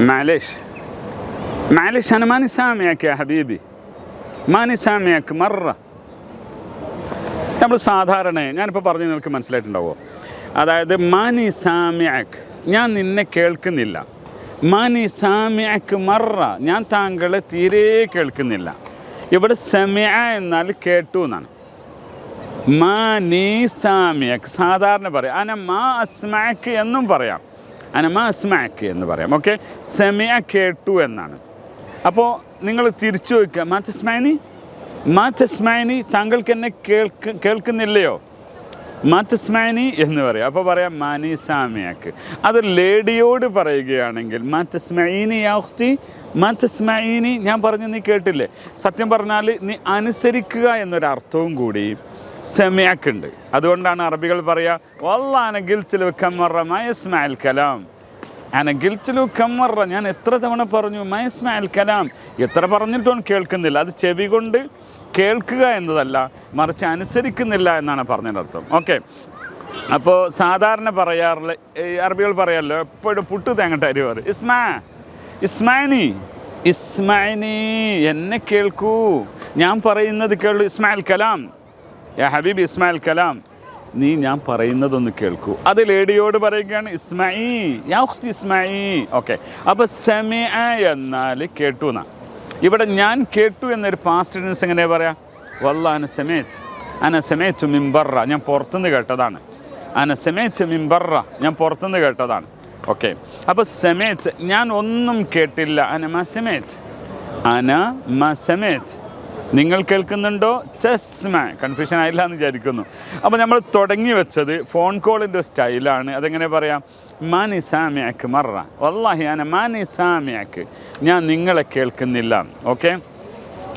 معلش معلش أنا ماني سامعك يا حبيبي ماني سامعك مرة നമ്മൾ സാധാരണ ഞാനിപ്പോൾ പറഞ്ഞു നിങ്ങൾക്ക് മനസ്സിലായിട്ടുണ്ടാവോ അതായത് മാനി സാമ്യക് ഞാൻ നിന്നെ കേൾക്കുന്നില്ല മാനി സാമ്യക് മറ ഞാൻ താങ്കളെ തീരെ കേൾക്കുന്നില്ല ഇവിടെ സമയ എന്നാൽ കേട്ടു എന്നാണ് മാ നീ സാമ്യക് സാധാരണ പറയാം അന മാ അസ്മാക്ക് എന്നും പറയാം അന മാ അസ്മാക്ക് എന്ന് പറയാം. ഓക്കെ സെമിയ കേട്ടു എന്നാണ്. അപ്പോൾ നിങ്ങൾ തിരിച്ചു വയ്ക്കുക മാറ്റസ്മാനി മാറ്റസ്മാനി താങ്കൾക്ക് എന്നെ കേൾക്ക് കേൾക്കുന്നില്ലയോ? മാറ്റസ്മാനി എന്ന് പറയാം. അപ്പോൾ പറയാം മാനി സാമിയാക്ക്. അത് ലേഡിയോട് പറയുകയാണെങ്കിൽ മാറ്റസ്മൈനി യാഹ്തി മാ തസ്മൈനി ഞാൻ പറഞ്ഞു നീ കേട്ടില്ലേ? സത്യം പറഞ്ഞാൽ നീ അനുസരിക്കുക എന്നൊരർത്ഥവും കൂടി സെമിയാക്കുണ്ട്. അതുകൊണ്ടാണ് അറബികൾ പറയുക വല്ലാണെങ്കിൽ ചില കമ്മറ മയസ്മാൽ കലാം. അനഗിൽ ചിലു കമ്മറ ഞാൻ എത്ര തവണ പറഞ്ഞു മയസ്മാൽ കലാം. എത്ര പറഞ്ഞിട്ടും കേൾക്കുന്നില്ല. അത് ചെവി കൊണ്ട് കേൾക്കുക എന്നതല്ല മറിച്ച് അനുസരിക്കുന്നില്ല എന്നാണ് പറഞ്ഞതിന്റെ അർത്ഥം. ഓക്കെ. അപ്പോൾ സാധാരണ പറയാറുള്ള ഈ അറബികൾ പറയാമല്ലോ എപ്പോഴും പുട്ട് തേങ്ങട്ട അരി പറയും. ഇസ്മാ ഇസ്മാനി ഇസ്മാനി എന്നെ കേൾക്കൂ. ഞാൻ പറയുന്നത് കേൾ ഇസ്മായിൽ കലാം. യാ ഹബീബ് ഇസ്മായിൽ കലാം നീ ഞാൻ പറയുന്നതൊന്ന് കേൾക്കൂ. അത് ലേഡിയോട് പറയുകയാണ് ഇസ്മായി യാ ഉഖ്തി ഇസ്മൈ ഓക്കെ അപ്പോൾ സെമി എന്നാൽ കേട്ടു എന്നാ. ഇവിടെ ഞാൻ കേട്ടു എന്നൊരു പാസ്റ്റ് ടെൻസ് എങ്ങനെ പറയാം? വല്ല അന സെമേച്ച് അന സെമേച്ച് മിമ്പറ ഞാൻ പുറത്തുനിന്ന് കേട്ടതാണ്. അന സെമേച്ച് മിമ്പറ ഞാൻ പുറത്തുനിന്ന് കേട്ടതാണ്. ഓക്കെ അപ്പോൾ സെമേച്ച് ഞാൻ ഒന്നും കേട്ടില്ല. അന മസമേത്ത് അന മസമേത്ത് നിങ്ങൾ കേൾക്കുന്നുണ്ടോ? മാൻ കൺഫ്യൂഷൻ ആയില്ല എന്ന് വിചാരിക്കുന്നു. അപ്പോൾ നമ്മൾ തുടങ്ങി വെച്ചത് ഫോൺ കോളിന്റെ സ്റ്റൈലാണ് അതെങ്ങനെ പറയാം? മാനി സാമ്യക്ക് മറ. വല്ലാഹിയാന അന മാനി സാമ്യക്ക് ഞാൻ നിങ്ങളെ കേൾക്കുന്നില്ല. ഓക്കെ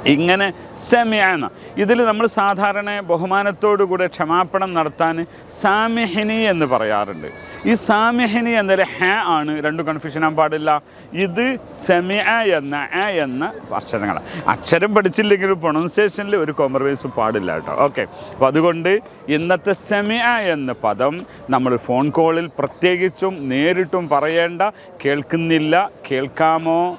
ഇങ്ങനെ സെമിയാന ഇതിൽ നമ്മൾ സാധാരണ ബഹുമാനത്തോടു കൂടെ ക്ഷമാപണം നടത്താൻ സാമ്യഹിനി എന്ന് പറയാറുണ്ട്. ഈ സാമ്യഹിനി എന്നൊരു ഹ ആണ് രണ്ടും കൺഫ്യൂഷൻ ആകാൻ പാടില്ല. ഇത് സെമിയ എന്ന എ എന്ന അക്ഷരങ്ങളാണ്. അക്ഷരം പഠിച്ചില്ലെങ്കിൽ പ്രൊണൗൺസിയേഷനിൽ ഒരു കോംപ്രമൈസ് പാടില്ല കേട്ടോ. ഓക്കെ അപ്പോൾ അതുകൊണ്ട് ഇന്നത്തെ സെമിയ എന്ന പദം നമ്മൾ ഫോൺ കോളിൽ പ്രത്യേകിച്ചും നേരിട്ടും പറയേണ്ട കേൾക്കുന്നില്ല കേൾക്കാമോ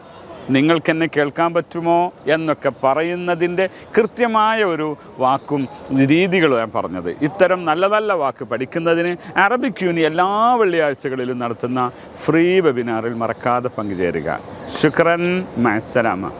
നിങ്ങൾക്കെന്നെ കേൾക്കാൻ പറ്റുമോ എന്നൊക്കെ പറയുന്നതിന്റെ കൃത്യമായ ഒരു വാക്കും രീതികളും ഞാൻ പറഞ്ഞത്. ഇത്തരം നല്ല നല്ല വാക്ക് പഠിക്കുന്നതിന് അറബിക് യൂണി എല്ലാ വെള്ളിയാഴ്ചകളിലും നടത്തുന്ന ഫ്രീ വെബിനാറിൽ മറക്കാതെ പങ്കുചേരുക. ശുക്രൻ മത്സരാമ